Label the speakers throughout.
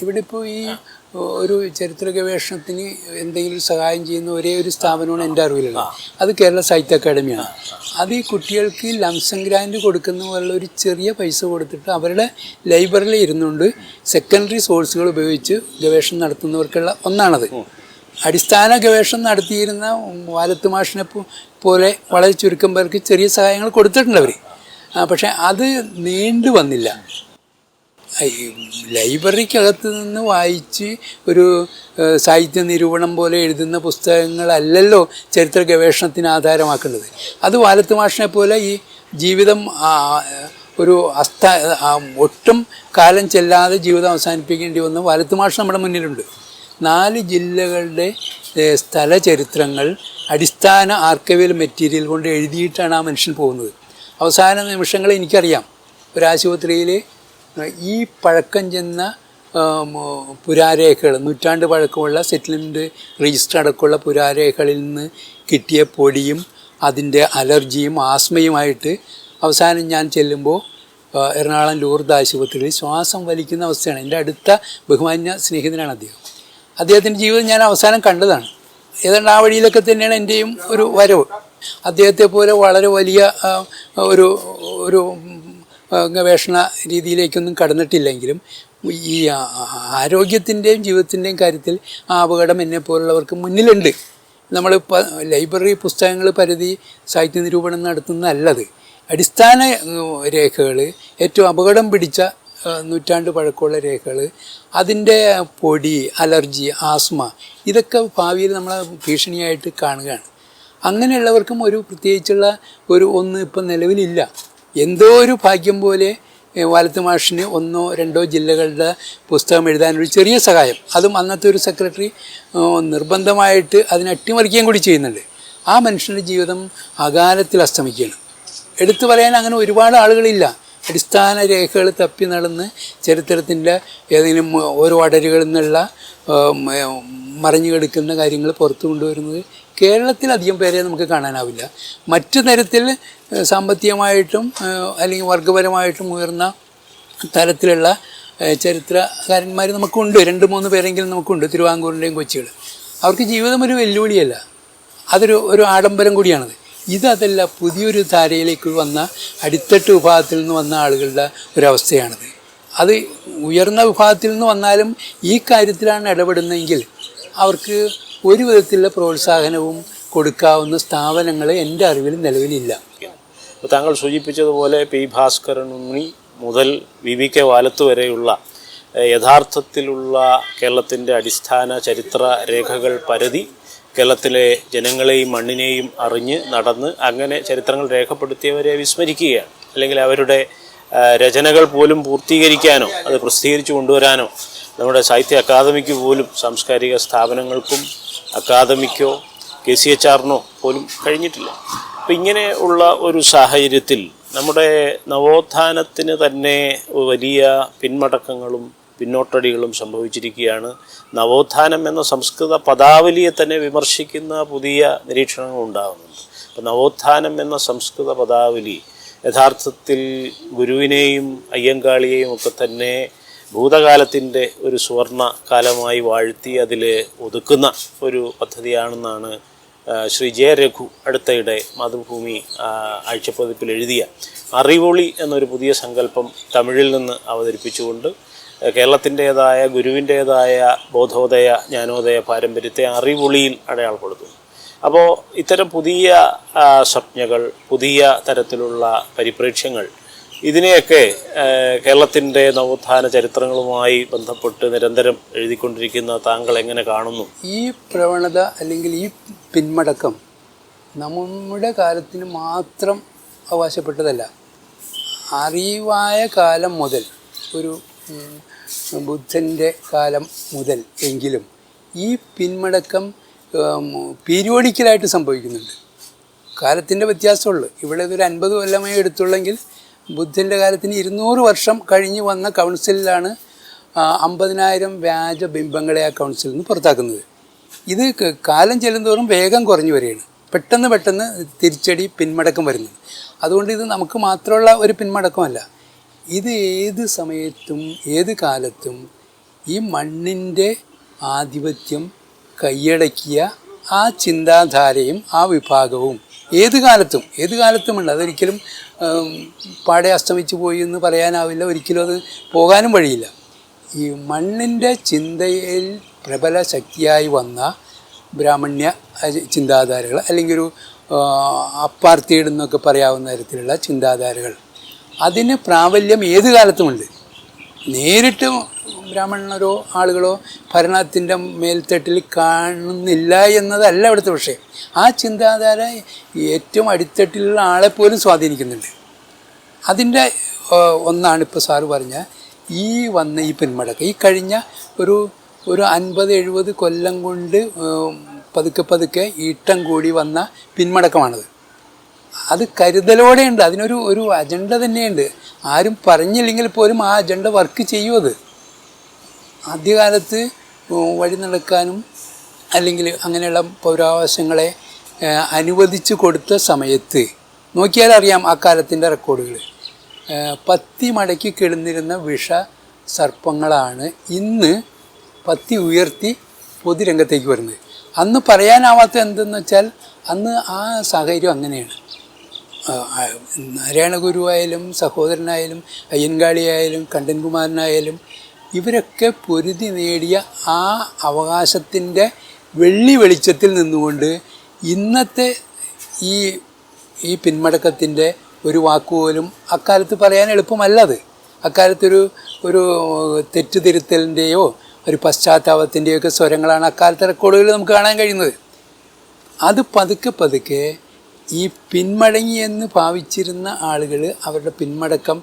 Speaker 1: ഇവിടെ ഇപ്പോൾ ഈ ഒരു ചരിത്ര ഗവേഷണത്തിന് എന്തെങ്കിലും സഹായം ചെയ്യുന്ന ഒരേ ഒരു സ്ഥാപനമാണ് എന്റെ അറിവിലുള്ളത്. അത് കേരള സാഹിത്യ അക്കാദമിയാണ്. അത് ഈ കുട്ടികൾക്ക് ലംസം ഗ്രാൻഡ് കൊടുക്കുന്ന പോലുള്ള ഒരു ചെറിയ പൈസ കൊടുത്തിട്ട് അവരുടെ ലൈബ്രറിയിൽ ഇരുന്നുകൊണ്ട് സെക്കൻഡറി സോഴ്സുകൾ ഉപയോഗിച്ച് ഗവേഷണം നടത്തുന്നവർക്കുള്ള ഒന്നാണത്. അടിസ്ഥാന ഗവേഷണം നടത്തിയിരുന്ന വാലത്ത് മാഷിനെ പോലെ വളരെ ചുരുക്കം പേർക്ക് ചെറിയ സഹായങ്ങൾ കൊടുത്തിട്ടുണ്ട് അവർ പക്ഷേ അത് നീണ്ടു വന്നില്ല ലൈബ്രറിക്കകത്ത് നിന്ന് വായിച്ച് ഒരു സാഹിത്യ നിരൂപണം പോലെ എഴുതുന്ന പുസ്തകങ്ങളല്ലല്ലോ ചരിത്ര ഗവേഷണത്തിന് ആധാരമാക്കേണ്ടത് അത് വാലത്ത് മാഷിനെ പോലെ ഈ ജീവിതം ഒരു അസ്ഥ ഒട്ടും കാലം ചെല്ലാതെ ജീവിതം അവസാനിപ്പിക്കേണ്ടി വന്ന വാലത്ത് മാഷ് നമ്മുടെ മുന്നിലുണ്ട്. നാല് ജില്ലകളുടെ സ്ഥല ചരിത്രങ്ങൾ അടിസ്ഥാന ആർക്കൈവൽ മെറ്റീരിയൽ കൊണ്ട് എഴുതിയിട്ടാണ് ആ മനുഷ്യൻ പോകുന്നത്. അവസാന നിമിഷങ്ങൾ എനിക്കറിയാം. ഒരു ആശുപത്രിയിൽ ഈ പഴക്കം ചെന്ന പുരാരേഖകൾ നൂറ്റാണ്ട് പഴക്കമുള്ള സെറ്റിൽമെന്റ് രജിസ്റ്റർ അടക്കമുള്ള പുരാരേഖകളിൽ നിന്ന് കിട്ടിയ പൊടിയും അതിന്റെ അലർജിയും ആസ്മയുമായിട്ട് അവസാനം ഞാൻ ചെല്ലുമ്പോൾ എറണാകുളം ലൂർദ് ആശുപത്രിയിൽ ശ്വാസം വലിക്കുന്ന അവസ്ഥയാണ്. എന്റെ അടുത്ത ബഹുമാന്യ സ്നേഹിതനാണ് അദ്ദേഹം. അദ്ദേഹത്തിന്റെ ജീവിതം ഞാൻ അവസാനം കണ്ടതാണ്. ഏതാണ്ട് ആ വഴിയിലൊക്കെ തന്നെയാണ് എന്റെയും ഒരു വരവ്. അദ്ദേഹത്തെ പോലെ വളരെ വലിയ ഒരു ഒരു ഗവേഷണ രീതിയിലേക്കൊന്നും കടന്നിട്ടില്ലെങ്കിലും ഈ ആരോഗ്യത്തിന്റെയും ജീവിതത്തിന്റെയും കാര്യത്തിൽ ആ അപകടം എന്നെ പോലുള്ളവർക്ക് മുന്നിലുണ്ട്. നമ്മൾ ലൈബ്രറി പുസ്തകങ്ങൾ പരിധി സാഹിത്യ നിരൂപണം നടത്തുന്നതല്ലത്. അടിസ്ഥാന രേഖകൾ ഏറ്റവും അപകടം പിടിച്ച നൂറ്റാണ്ട് പഴക്കമുള്ള രേഖകൾ അതിന്റെ പൊടി അലർജി ആസ്മ ഇതൊക്കെ ഭാവിയിൽ നമ്മളെ ഭീഷണിയായിട്ട് കാണുകയാണ്. അങ്ങനെയുള്ളവർക്കും ഒരു പ്രത്യേകിച്ചുള്ള ഒരു ഒന്ന് ഇപ്പം നിലവിലില്ല. എന്തോ ഒരു ഭാഗ്യം പോലെ വാലത്ത് മാഷിന് ഒന്നോ രണ്ടോ ജില്ലകളുടെ പുസ്തകം എഴുതാനൊരു ചെറിയ സഹായം. അതും അന്നത്തെ ഒരു സെക്രട്ടറി നിർബന്ധമായിട്ട് അതിനെ അട്ടിമറിക്കുകയും കൂടി ചെയ്യുന്നുണ്ട്. ആ മനുഷ്യന്റെ ജീവിതം അകാലത്തിൽ അസ്തമിക്കുകയാണ്. എടുത്തു പറയാൻ അങ്ങനെ ഒരുപാട് ആളുകളില്ല. അടിസ്ഥാന രേഖകൾ തപ്പി നടന്ന് ചരിത്രത്തിന്റെ ഏതെങ്കിലും ഓരോ അടരുകളിൽ നിന്നുള്ള ഏം, കിടക്കുന്ന കാര്യങ്ങൾ പുറത്തു കൊണ്ടുവരുന്നത് കേരളത്തിൽ അധികം പേരെ നമുക്ക് കാണാനാവില്ല. മറ്റു തരത്തിൽ സാമ്പത്തികമായിട്ടും അല്ലെങ്കിൽ വർഗപരമായിട്ടും ഉയർന്ന തരത്തിലുള്ള ചരിത്രകാരന്മാർ നമുക്കുണ്ട്. രണ്ട് മൂന്ന് പേരെങ്കിലും നമുക്കുണ്ട്. തിരുവാങ്കൂറിന്റെയും കൊച്ചികൾ അവർക്ക് ജീവിതം ഒരു വെല്ലുവിളിയല്ല. അതൊരു ഒരു ആഡംബരം കൂടിയാണത്. ഇതതല്ല പുതിയൊരു ധാരയിലേക്ക് വന്ന അടിത്തട്ട് വിഭാഗത്തിൽ നിന്ന് വന്ന ആളുകളുടെ ഒരവസ്ഥയാണിത്. അത് ഉയർന്ന വിഭാഗത്തിൽ നിന്ന് വന്നാലും ഈ കാര്യത്തിലാണ് ഇടപെടുന്നതെങ്കിൽ അവർക്ക് ഒരു വിധത്തിലുള്ള പ്രോത്സാഹനവും കൊടുക്കാവുന്ന സ്ഥാപനങ്ങൾ എന്റെ അറിവിൽ നിലവിലില്ല.
Speaker 2: അപ്പോൾ താങ്കൾ സൂചിപ്പിച്ചതുപോലെ പി ഭാസ്കരൻ ഉണ്ണി മുതൽ വി വി കെ വാലത്ത് വരെയുള്ള യഥാർത്ഥത്തിലുള്ള കേരളത്തിന്റെ അടിസ്ഥാന ചരിത്ര രേഖകൾ പരതി കേരളത്തിലെ ജനങ്ങളെയും മണ്ണിനെയും അറിഞ്ഞ് നടന്ന് അങ്ങനെ ചരിത്രങ്ങൾ രേഖപ്പെടുത്തിയവരെ വിസ്മരിക്കുകയാണ്. അല്ലെങ്കിൽ അവരുടെ രചനകൾ പോലും പൂർത്തീകരിക്കാനോ അത് പ്രസിദ്ധീകരിച്ചു കൊണ്ടുവരാനോ നമ്മുടെ സാഹിത്യ അക്കാദമിക്ക് പോലും സാംസ്കാരിക സ്ഥാപനങ്ങൾക്കും അക്കാദമിക്കോ കെ സി എച്ച് ആറിനോ പോലും കഴിഞ്ഞിട്ടില്ല. അപ്പം ഇങ്ങനെ ഉള്ള ഒരു സാഹചര്യത്തിൽ നമ്മുടെ നവോത്ഥാനത്തിന് തന്നെ വലിയ പിന്മടക്കങ്ങളും പിന്നോട്ടടികളും സംഭവിച്ചിരിക്കുകയാണ്. നവോത്ഥാനം എന്ന സംസ്കൃത പദാവലിയെ തന്നെ വിമർശിക്കുന്ന പുതിയ നിരീക്ഷണങ്ങൾ ഉണ്ടാകുന്നുണ്ട്. അപ്പം നവോത്ഥാനം എന്ന സംസ്കൃത പദാവലി യഥാർത്ഥത്തിൽ ഗുരുവിനെയും അയ്യങ്കാളിയെയും ഒക്കെ തന്നെ ഭൂതകാലത്തിന്റെ ഒരു സുവർണ കാലമായി വാഴ്ത്തി അതിൽ ഒതുക്കുന്ന ഒരു പദ്ധതിയാണെന്നാണ് ശ്രീ ജയരഘു അടുത്തയിടെ മാതൃഭൂമി ആഴ്ചപ്പതിപ്പിൽ എഴുതിയ. അറിവൊളി എന്നൊരു പുതിയ സങ്കല്പം തമിഴിൽ നിന്ന് അവതരിപ്പിച്ചുകൊണ്ട് കേരളത്തിന്റേതായ ഗുരുവിന്റേതായ ബോധോദയ ജ്ഞാനോദയ പാരമ്പര്യത്തെ അറിവൊളിയിൽ അടയാളപ്പെടുത്തുന്നു. അപ്പോൾ ഇത്തരം പുതിയ സ്വപ്നകൾ പുതിയ തരത്തിലുള്ള പരിപ്രേക്ഷ്യങ്ങൾ ഇതിനെയൊക്കെ കേരളത്തിന്റെ നവോത്ഥാന ചരിത്രങ്ങളുമായി ബന്ധപ്പെട്ട് നിരന്തരം എഴുതിക്കൊണ്ടിരിക്കുന്ന താങ്കൾ എങ്ങനെ കാണുന്നു?
Speaker 1: ഈ പ്രവണത അല്ലെങ്കിൽ ഈ പിന്മടക്കം നമ്മുടെ കാലത്തിന് മാത്രം അവകാശപ്പെട്ടതല്ല. അറിവായ കാലം മുതൽ ഒരു ബുദ്ധന്റെ കാലം മുതൽ എങ്കിലും ഈ പിന്മടക്കം പീരിയോഡിക്കലായിട്ട് സംഭവിക്കുന്നുണ്ട്. കാലത്തിന്റെ വ്യത്യാസമുള്ളൂ. ഇവിടെ ഇതൊരു അൻപത് കൊല്ലമായി എടുത്തുള്ളെങ്കിൽ ബുദ്ധന്റെ കാലത്തിന് ഇരുന്നൂറ് വർഷം കഴിഞ്ഞ് വന്ന കൗൺസിലാണ് അമ്പതിനായിരം വ്യാജ ബിംബങ്ങളെ ആ കൗൺസിലിൽ നിന്ന് പുറത്താക്കുന്നത്. ഇത് കാലം ചെല്ലുന്തോറും വേഗം കുറഞ്ഞു വരികയാണ്. പെട്ടെന്ന് പെട്ടെന്ന് തിരിച്ചടി പിന്മടക്കം വരുന്നത് അതുകൊണ്ട് ഇത് നമുക്ക് മാത്രമുള്ള ഒരു പിന്മടക്കമല്ല. ഇത് ഏത് സമയത്തും ഏത് കാലത്തും ഈ മണ്ണിന്റെ ആധിപത്യം കൈയടക്കിയ ആ ചിന്താധാരയും ആ വിഭാഗവും ഏത് കാലത്തും ഏത് കാലത്തുമുണ്ട്? അതൊരിക്കലും പാടെ അസ്തമിച്ചു പോയി എന്ന് പറയാനാവില്ല. ഒരിക്കലും അത് പോകാനും വഴിയില്ല. ഈ മണ്ണിന്റെ ചിന്തയിൽ പ്രബല ശക്തിയായി വന്ന ബ്രാഹ്മണ്യ ചിന്താധാരകൾ അല്ലെങ്കിൽ ഒരു അപ്പാർത്തിയുടെ എന്നൊക്കെ പറയാവുന്ന തരത്തിലുള്ള ചിന്താധാരകൾ. അതിന് പ്രാബല്യം ഏത് കാലത്തുമുണ്ട്? നേരിട്ട് ബ്രാഹ്മണരോ ആളുകളോ ഭരണത്തിന്റെ മേൽത്തട്ടിൽ കാണുന്നില്ല എന്നതല്ല അവിടുത്തെ പക്ഷേ ആ ചിന്താധാര ഏറ്റവും അടിത്തട്ടിലുള്ള ആളെ പോലും സ്വാധീനിക്കുന്നുണ്ട്. അതിന്റെ ഒന്നാണ് ഇപ്പോൾ സാറ് പറഞ്ഞ ഈ വന്ന ഈ പിന്മടക്കം. ഈ കഴിഞ്ഞ ഒരു ഒരു അൻപത് എഴുപത് കൊല്ലം കൊണ്ട് പതുക്കെ പതുക്കെ ഈട്ടം കൂടി വന്ന പിന്മടക്കമാണത്. അത് കരുതലോടെയുണ്ട്. അതിനൊരു ഒരു അജണ്ട തന്നെയുണ്ട്. ആരും പറഞ്ഞില്ലെങ്കിൽ പോലും ആ അജണ്ട വർക്ക് ചെയ്യും അത്. ആദ്യകാലത്ത് വഴി നടക്കാനും അല്ലെങ്കിൽ അങ്ങനെയുള്ള പൗരാവകാശങ്ങളെ അനുവദിച്ചു കൊടുത്ത സമയത്ത് നോക്കിയാൽ അറിയാം ആ കാലത്തിന്റെ റെക്കോർഡുകൾ പത്തി മടക്കി കിടന്നിരുന്ന വിഷ സർപ്പങ്ങളാണ് ഇന്ന് പത്തി ഉയർത്തി പൊതുരംഗത്തേക്ക് വരുന്നത്. അന്ന് പറയാനാവാത്ത എന്തെന്ന് വെച്ചാൽ അന്ന് ആ സാഹചര്യം അങ്ങനെയാണ്. നാരായണ ഗുരുവായാലും സഹോദരനായാലും അയ്യൻകാളിയായാലും കണ്ടൻകുമാരനായാലും ഇവരൊക്കെ പൊരുതി നേടിയ ആ അവകാശത്തിന്റെ വെള്ളി വെളിച്ചത്തിൽ നിന്നുകൊണ്ട് ഇന്നത്തെ ഈ ഈ പിന്മടക്കത്തിന്റെ ഒരു വാക്കുപോലും അക്കാലത്ത് പറയാൻ എളുപ്പമല്ല അത് അക്കാലത്തൊരു ഒരു തെറ്റുതിരുത്തലിന്റെയോ ഒരു പശ്ചാത്താപത്തിന്റെയോ ഒക്കെ സ്വരങ്ങളാണ് അക്കാലത്തെ റെക്കോർഡുകൾ നമുക്ക് കാണാൻ കഴിയുന്നത്. അത് പതുക്കെ പതുക്കെ ഈ പിന്മടങ്ങി എന്ന് ഭാവിച്ചിരുന്ന ആളുകൾ അവരുടെ പിന്മടക്കം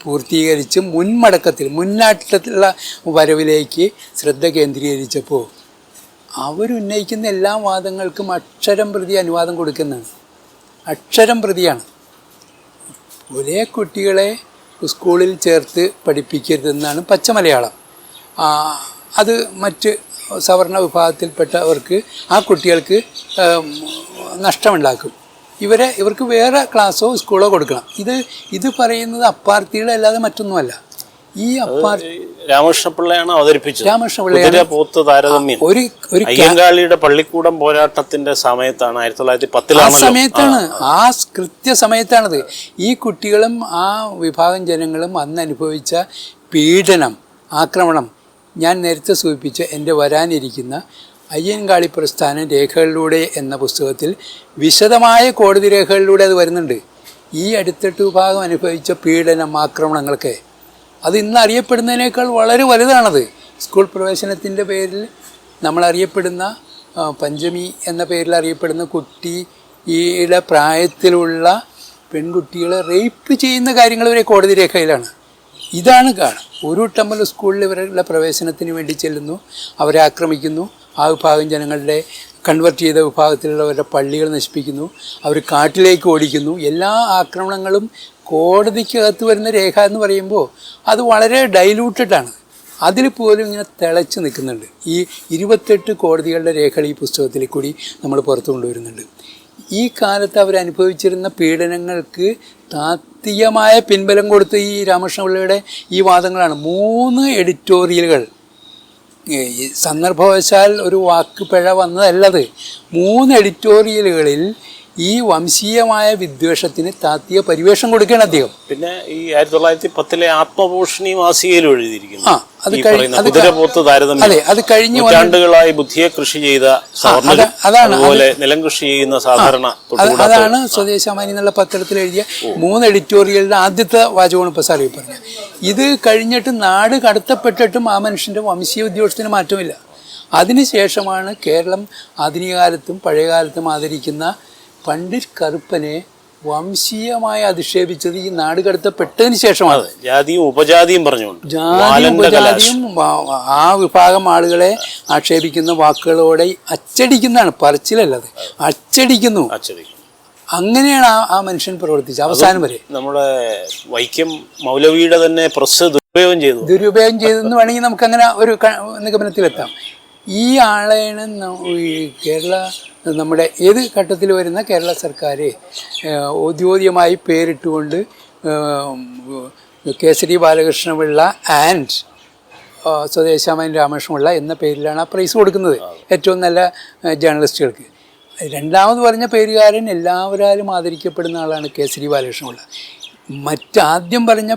Speaker 1: പൂർത്തീകരിച്ച് മുൻമടക്കത്തിൽ മുന്നാട്ടത്തിലുള്ള വരവിലേക്ക് ശ്രദ്ധ കേന്ദ്രീകരിച്ചപ്പോൾ അവരുന്നയിക്കുന്ന എല്ലാ വാദങ്ങൾക്കും അക്ഷരം പ്രതി അനുവാദം കൊടുക്കുന്നതാണ്. അക്ഷരം പ്രതിയാണ്. ഒരേ കുട്ടികളെ സ്കൂളിൽ ചേർത്ത് പഠിപ്പിക്കരുതെന്നാണ് പച്ചമലയാളം ആ, അത് മറ്റ് സവർണ വിഭാഗത്തിൽപ്പെട്ടവർക്ക് ആ കുട്ടികൾക്ക് നഷ്ടമുണ്ടാക്കും. ഇവരെ ഇവർക്ക് വേറെ ക്ലാസ്സോ സ്കൂളോ കൊടുക്കണം. ഇത് ഇത് പറയുന്നത് അപ്പാർത്തികളല്ലാതെ മറ്റൊന്നുമല്ല. ഈ അപ്പാർ
Speaker 2: രാമകൃഷ്ണപിള്ളയാണ് അവതരിപ്പിച്ചത്. പോത്ത്
Speaker 1: ഒരു ഒരു
Speaker 2: അയ്യങ്കാളിയുടെ പള്ളിക്കൂടം പോരാട്ടത്തിന്റെ സമയത്താണ് ആയിരത്തി തൊള്ളായിരത്തി
Speaker 1: ആ സമയത്താണ് ആ കൃത്യസമയത്താണത്. ഈ കുട്ടികളും ആ വിഭാഗം ജനങ്ങളും അന്ന് അനുഭവിച്ച പീഡനം ആക്രമണം ഞാൻ നേരത്തെ സൂചിപ്പിച്ച എന്റെ വരാനിരിക്കുന്ന അയ്യൻകാളി പ്രസ്ഥാനം രേഖകളിലൂടെ എന്ന പുസ്തകത്തിൽ വിശദമായ കോടതി രേഖകളിലൂടെ അത് വരുന്നുണ്ട്. ഈ അടുത്തെട്ട് വിഭാഗം അനുഭവിച്ച പീഡനം ആക്രമണങ്ങളൊക്കെ. അത് ഇന്ന് അറിയപ്പെടുന്നതിനേക്കാൾ വളരെ വലുതാണത്. സ്കൂൾ പ്രവേശനത്തിന്റെ പേരിൽ നമ്മൾ അറിയപ്പെടുന്ന പഞ്ചമി എന്ന പേരിൽ അറിയപ്പെടുന്ന കുട്ടി കുട്ടിയുടെ പ്രായത്തിലുള്ള പെൺകുട്ടികളെ റേപ്പ് ചെയ്യുന്ന കാര്യങ്ങൾ വരെ കോടതി രേഖയിലാണ്. ഇതാണ് കാണും ഒരു ടമ്മൽ സ്കൂളിൽ ഇവരുടെ പ്രവേശനത്തിന് വേണ്ടി ചെല്ലുന്നു. അവരെ ആക്രമിക്കുന്നു. ആ വിഭാഗം ജനങ്ങളുടെ കൺവെർട്ട് ചെയ്ത വിഭാഗത്തിലുള്ളവരുടെ പള്ളികൾ നശിപ്പിക്കുന്നു. അവർ കാട്ടിലേക്ക് ഓടിക്കുന്നു. എല്ലാ ആക്രമണങ്ങളും കോടതിക്കകത്ത് വരുന്ന രേഖ എന്ന് പറയുമ്പോൾ അത് വളരെ ഡൈലൂട്ടഡാണ് അതിൽ പോലും ഇങ്ങനെ തിളച്ച് നിൽക്കുന്നുണ്ട്. ഈ ഇരുപത്തെട്ട് കോടതികളുടെ രേഖകൾ ഈ പുസ്തകത്തിൽ കൂടി നമ്മൾ പുറത്തു കൊണ്ടുവരുന്നുണ്ട്. ഈ കാലത്ത് അവർ അനുഭവിച്ചിരുന്ന പീഡനങ്ങൾക്ക് താത്വികമായ പിൻബലം കൊടുത്ത ഈ രാമകൃഷ്ണപിള്ളയുടെ ഈ വാദങ്ങളാണ്. മൂന്ന് എഡിറ്റോറിയലുകൾ സന്ദർഭവശാൽ ഒരു വാക്ക് പിഴ വന്നതല്ലത്. മൂന്ന് എഡിറ്റോറിയലുകളിൽ ഈ വംശീയമായ വിദ്വേഷത്തിന് താത്തിയ പരിവേഷം കൊടുക്കുകയാണ് അദ്ദേഹം.
Speaker 2: പിന്നെ ഈ ആയിരത്തി തൊള്ളായിരത്തി പത്തിലെ ആത്മഭൂഷണി മാസികയിലും എഴുതിയിരിക്കുന്നു
Speaker 1: ആ അത് അത് കഴിഞ്ഞ് രണ്ടുകളായി
Speaker 2: നൂറ്റാണ്ടുകളായി ബുദ്ധിയെ കൃഷി ചെയ്ത
Speaker 1: അതാണ്
Speaker 2: അതുപോലെ നിലം കൃഷി ചെയ്യുന്ന സാധാരണ
Speaker 1: അത് അതാണ് സ്വദേശാമാനി എന്നുള്ള പത്രത്തിൽ എഴുതിയ മൂന്ന് എഡിറ്റോറിയലിന്റെ ആദ്യത്തെ വാചകമാണ് ഇപ്പൊ സാറി പറഞ്ഞത്. ഇത് കഴിഞ്ഞിട്ട് നാട് കടത്തപ്പെട്ടിട്ടും ആ മനുഷ്യന്റെ വംശീയ ഉദ്യോഗസ്ഥന് മാറ്റമില്ല. അതിനുശേഷമാണ് കേരളം ആധുനിക കാലത്തും പഴയകാലത്തും ആദരിക്കുന്ന പണ്ഡിറ്റ് കറുപ്പനെ വംശീയമായി അധിക്ഷേപിച്ചത് ഈ നാട് കടത്തപ്പെട്ടതിന് ശേഷമാണ്.
Speaker 2: ജാതിയും ഉപജാതിയും പറഞ്ഞുകൊണ്ട്.
Speaker 1: ജാതിയും ഉപജാതിയും ആ വിഭാഗം ആളുകളെ ആക്ഷേപിക്കുന്ന വാക്കുകളോടെ അച്ചടിക്കുന്നതാണ് പറച്ചിലല്ലത്. അച്ചടിക്കുന്നു.
Speaker 2: അച്ചടി
Speaker 1: അങ്ങനെയാണ് ആ മനുഷ്യൻ പ്രവർത്തിച്ചത് അവസാനം വരെ.
Speaker 2: നമ്മുടെ വൈക്കം മൗലവിയുടെ തന്നെ പ്രസ് ദുരുപയോഗം ചെയ്തു.
Speaker 1: ദുരുപയോഗം ചെയ്തെന്ന് വേണമെങ്കിൽ നമുക്ക് അങ്ങനെ ഒരു നിഗമനത്തിലെത്താം. ഈ ആളെയാണ് കേരള നമ്മുടെ ഏത് ഘട്ടത്തിൽ വരുന്ന കേരള സർക്കാർ ഔദ്യോഗികമായി പേരിട്ടുകൊണ്ട് കേസരി ബാലകൃഷ്ണപിള്ള ആൻഡ് സ്വദേശാമൻ രാമകൃഷ്ണപിള്ള എന്ന പേരിലാണ് ആ പ്രൈസ് കൊടുക്കുന്നത്. ഏറ്റവും നല്ല ജേർണലിസ്റ്റുകൾക്ക് രണ്ടാമത് പറഞ്ഞ പേരുകാരൻ എല്ലാവരും ആദരിക്കപ്പെടുന്ന ആളാണ് കേസരി ബാലകൃഷ്ണപിള്ള. മറ്റാദ്യം പറഞ്ഞ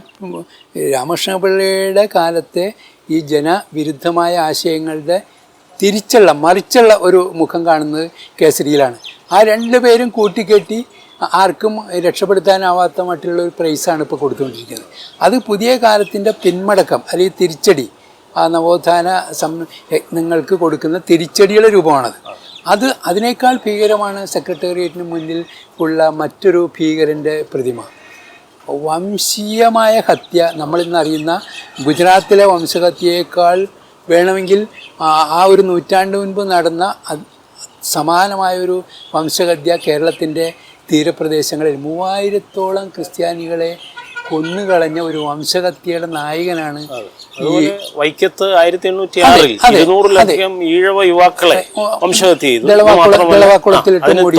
Speaker 1: രാമകൃഷ്ണപിള്ളയുടെ കാലത്തെ ഈ ജനവിരുദ്ധമായ ആശയങ്ങളുടെ തിരിച്ചുള്ള മറിച്ചുള്ള ഒരു മുഖം കാണുന്നത് കേസരിയിലാണ്. ആ രണ്ട് പേരും കൂട്ടിക്കെട്ടി ആർക്കും രക്ഷപ്പെടുത്താനാവാത്ത മറ്റുള്ള ഒരു പ്രൈസാണ് ഇപ്പോൾ കൊടുത്തുകൊണ്ടിരിക്കുന്നത്. അത് പുതിയ കാലത്തിന്റെ പിന്മടക്കം അല്ലെങ്കിൽ തിരിച്ചടി ആ നവോത്ഥാന സം യജ്ഞങ്ങൾക്ക് കൊടുക്കുന്ന തിരിച്ചടിയുടെ രൂപമാണത്. അത് അതിനേക്കാൾ ഭീകരമാണ് സെക്രട്ടേറിയറ്റിന് മുന്നിൽ ഉള്ള മറ്റൊരു ഭീകരന്റെ പ്രതിമ. വംശീയമായ ഹത്യ നമ്മളിന്ന് അറിയുന്ന ഗുജറാത്തിലെ വംശഹത്യയേക്കാൾ വേണമെങ്കിൽ ആ- ഒരു നൂറ്റാണ്ട് മുൻപ് നടന്ന സമാനമായൊരു സമാനമായ ഒരു വംശഹത്യ കേരളത്തിന്റെ തീരപ്രദേശങ്ങളിൽ മൂവായിരത്തോളം ക്രിസ്ത്യാനികളെ കൊന്നുകളഞ്ഞ ഒരു വംശഹത്യയുടെ നായകനാണ്
Speaker 2: ഈ വൈക്കത്ത് ആയിരത്തി എണ്ണൂറ്റി ആറിൽ ഇരുന്നൂറിലധികം ഈഴവ യുവാക്കളെ വംശഹത്യ ചെയ്തു.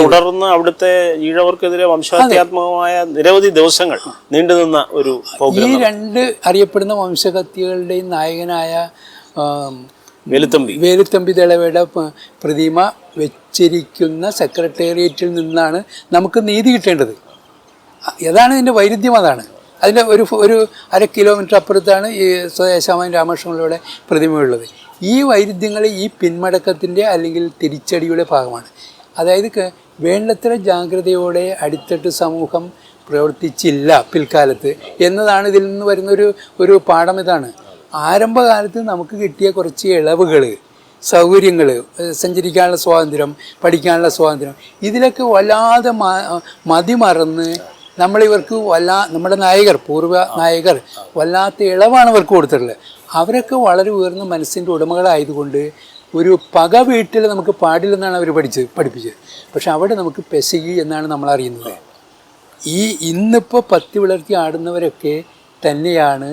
Speaker 2: തുടർന്ന് അവിടുത്തെ ഈഴവർക്കെതിരെ വംശഹത്യാത്മകമായ നിരവധി ദിവസങ്ങൾ നീണ്ടുനിന്ന ഒരു
Speaker 1: ഈ രണ്ട് അറിയപ്പെടുന്ന വംശഹത്യകളുടെയും നായകനായ
Speaker 2: വെലുത്തമ്പി.
Speaker 1: വേലുത്തമ്പി ദളവയുടെ പ്രതിമ വെച്ചിരിക്കുന്ന സെക്രട്ടേറിയറ്റിൽ നിന്നാണ് നമുക്ക് നീതി കിട്ടേണ്ടത്. അതാണ് ഇതിന്റെ വൈരുദ്ധ്യം അതാണ്. അതിന്റെ ഒരു ഒരു അര കിലോമീറ്റർ അപ്പുറത്താണ് ഈ സ്വദേശാമൻ രാമകൃഷ്ണങ്ങളുടെ പ്രതിമയുള്ളത്. ഈ വൈരുദ്ധ്യങ്ങൾ ഈ പിന്മടക്കത്തിന്റെ അല്ലെങ്കിൽ തിരിച്ചടിയുടെ ഭാഗമാണ്. അതായത് വേണ്ടത്ര ജാഗ്രതയോടെ അടിത്തട്ട് സമൂഹം പ്രവർത്തിച്ചില്ല പിൽക്കാലത്ത് എന്നതാണ് ഇതിൽ നിന്ന് വരുന്നൊരു ഒരു പാഠം ഇതാണ്. ആരംഭകാലത്ത് നമുക്ക് കിട്ടിയ കുറച്ച് ഇളവുകൾ സൗകര്യങ്ങൾ സഞ്ചരിക്കാനുള്ള സ്വാതന്ത്ര്യം പഠിക്കാനുള്ള സ്വാതന്ത്ര്യം ഇതിലൊക്കെ വല്ലാതെ മതിമറന്ന് നമ്മളിവർക്ക് വല്ലാ നമ്മുടെ നായകർ പൂർവ നായകർ വല്ലാത്ത ഇളവാണ് ഇവർക്ക് കൊടുത്തിട്ടുള്ളത്. അവരൊക്കെ വളരെ ഉയർന്ന മനസ്സിന്റെ ഉടമകളായതുകൊണ്ട് ഒരു പക വീട്ടിൽ നമുക്ക് പാടില്ലെന്നാണ് അവർ പഠിച്ചത് പഠിപ്പിച്ചത്. പക്ഷെ അവിടെ നമുക്ക് പെശകി എന്നാണ് നമ്മൾ അറിയുന്നത്. ഈ ഇന്നിപ്പോൾ പത്തി വിളർത്തി ആടുന്നവരൊക്കെ തന്നെയാണ്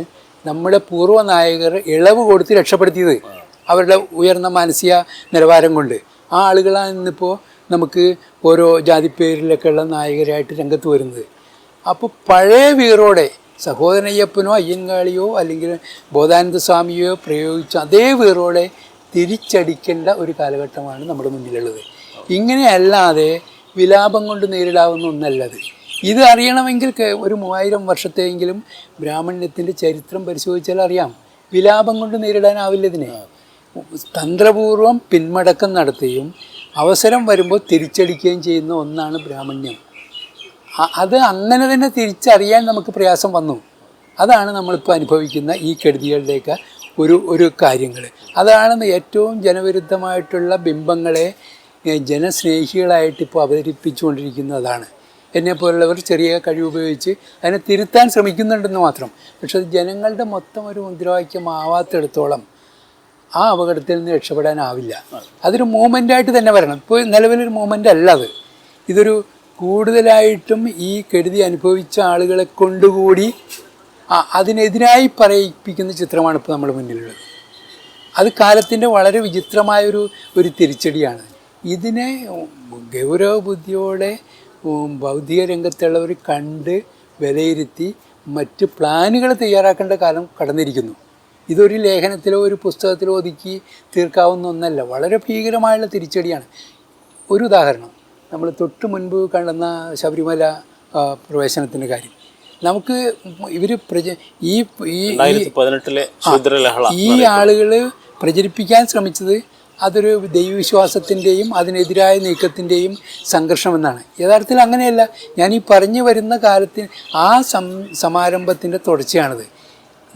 Speaker 1: നമ്മുടെ പൂർവ നായകർ ഇളവ് കൊടുത്ത് രക്ഷപ്പെടുത്തിയത് അവരുടെ ഉയർന്ന മാനസിക നിലവാരം കൊണ്ട്. ആ ആളുകളാണ് ഇന്നിപ്പോൾ നമുക്ക് ഓരോ ജാതിപ്പേരിലൊക്കെയുള്ള നായകരായിട്ട് രംഗത്ത് വരുന്നത്. അപ്പോൾ പഴയ വീറോടെ സഹോദരയ്യപ്പനോ അയ്യൻകാളിയോ അല്ലെങ്കിൽ ബോധാനന്ദ സ്വാമിയോ പ്രയോഗിച്ച അതേ വീറോടെ തിരിച്ചടിക്കേണ്ട ഒരു കാലഘട്ടമാണ് നമ്മുടെ മുന്നിലുള്ളത്. ഇങ്ങനെയല്ലാതെ വിലാപം കൊണ്ട് നേരിടാവുന്ന ഒന്നല്ലത്. ഇത് അറിയണമെങ്കിൽ ഒരു മൂവായിരം വർഷത്തെയെങ്കിലും ബ്രാഹ്മണ്യത്തിന്റെ ചരിത്രം പരിശോധിച്ചാൽ അറിയാം. വിലാപം കൊണ്ട് നേരിടാനാവില്ല ഇതിനെ. തന്ത്രപൂർവം പിന്മടക്കം നടത്തുകയും അവസരം വരുമ്പോൾ തിരിച്ചടിക്കുകയും ചെയ്യുന്ന ഒന്നാണ് ബ്രാഹ്മണ്യം. അത് അങ്ങനെ തന്നെ തിരിച്ചറിയാൻ നമുക്ക് പ്രയാസം വന്നു. അതാണ് നമ്മളിപ്പോൾ അനുഭവിക്കുന്ന ഈ കെടുതികളുടെയൊക്കെ ഒരു ഒരു കാര്യങ്ങൾ. അതാണ് ഏറ്റവും ജനവിരുദ്ധമായിട്ടുള്ള ബിംബങ്ങളെ ജനസ്നേഹികളായിട്ട് ഇപ്പോൾ അവതരിപ്പിച്ചുകൊണ്ടിരിക്കുന്നതാണ്. എന്നെപ്പോലുള്ളവർ ചെറിയ കഴിവുപയോഗിച്ച് അതിനെ തിരുത്താൻ ശ്രമിക്കുന്നുണ്ടെന്ന് മാത്രം. പക്ഷെ ജനങ്ങളുടെ മൊത്തം ഒരു മുദ്രാവാക്യമാവാത്തിടത്തോളം ആ അപകടത്തിൽ നിന്ന് രക്ഷപ്പെടാനാവില്ല. അതൊരു മൂവ്മെന്റായിട്ട് തന്നെ വരണം. ഇപ്പോൾ നിലവിലൊരു മൂവ്മെന്റ് അല്ല അത്. ഇതൊരു കൂടുതലായിട്ടും ഈ കെടുതി അനുഭവിച്ച ആളുകളെ കൊണ്ടുകൂടി അതിനെതിരായി പറയിപ്പിക്കുന്ന ചിത്രമാണ് ഇപ്പോൾ നമ്മുടെ മുന്നിലുള്ളത്. അത് കാലത്തിന്റെ വളരെ വിചിത്രമായൊരു ഒരു തിരിച്ചടിയാണ്. ഇതിനെ ഗൗരവ ബുദ്ധിയോടെ ഉം, ഭൗതിക രംഗത്തുള്ളവർ കണ്ട് വിലയിരുത്തി മറ്റ് പ്ലാനുകൾ തയ്യാറാക്കേണ്ട കാലം കടന്നിരിക്കുന്നു. ഇതൊരു ലേഖനത്തിലോ ഒരു പുസ്തകത്തിലോ ഒതുക്കി തീർക്കാവുന്ന ഒന്നല്ല വളരെ ഭീകരമായുള്ള തിരിച്ചടിയാണ്. ഒരു ഉദാഹരണം നമ്മൾ തൊട്ട് മുൻപ് കണ്ടെന്ന ശബരിമല പ്രവേശനത്തിന്റെ കാര്യം. നമുക്ക് ഇവർ പ്രച ഈ ഈ ആളുകൾ പ്രചരിപ്പിക്കാൻ ശ്രമിച്ചത് അതൊരു ദൈവവിശ്വാസത്തിന്റെയും അതിനെതിരായ നീക്കത്തിന്റെയും സംഘർഷമെന്നാണ്. യഥാർത്ഥത്തിൽ അങ്ങനെയല്ല. ഞാൻ ഈ പറഞ്ഞു വരുന്ന കാലത്തിന് ആ സം സമാരംഭത്തിന്റെ തുടർച്ചയാണിത്.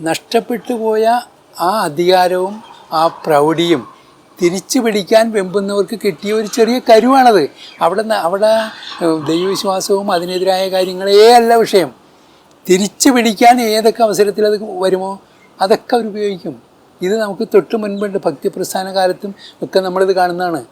Speaker 1: നഷ്ടപ്പെട്ടു പോയ ആ അധികാരവും ആ പ്രൗഢിയും തിരിച്ചു പിടിക്കാൻ വെമ്പുന്നവർക്ക് കിട്ടിയ ഒരു ചെറിയ കരുവാണത്. അവിടെ അവിടെ ദൈവവിശ്വാസവും അതിനെതിരായ കാര്യങ്ങളേ അല്ല വിഷയം. തിരിച്ചു പിടിക്കാൻ ഏതൊക്കെ അവസരത്തിൽ അത് വരുമോ? അതൊക്കെ അവർ ഉപയോഗിക്കും. ഇത് നമുക്ക് തൊട്ട് മുൻപുണ്ട് ഭക്തി പ്രസ്ഥാന കാലത്തും ഒക്കെ നമ്മളിത് കാണുന്നതാണ്.